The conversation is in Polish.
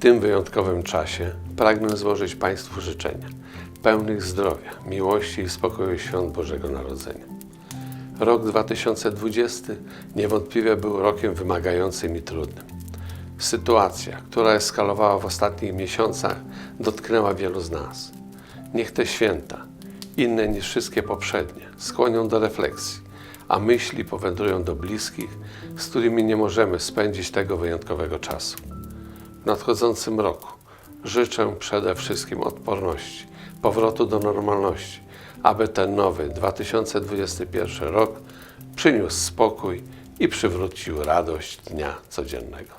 tym wyjątkowym czasie pragnę złożyć Państwu życzenia pełnych zdrowia, miłości i spokoju świąt Bożego Narodzenia. Rok 2020 niewątpliwie był rokiem wymagającym i trudnym. Sytuacja, która eskalowała w ostatnich miesiącach, dotknęła wielu z nas. Niech te święta, inne niż wszystkie poprzednie, skłonią do refleksji, a myśli powędrują do bliskich, z którymi nie możemy spędzić tego wyjątkowego czasu nadchodzącym roku życzę przede wszystkim odporności, powrotu do normalności, aby ten nowy 2021 rok przyniósł spokój i przywrócił radość dnia codziennego.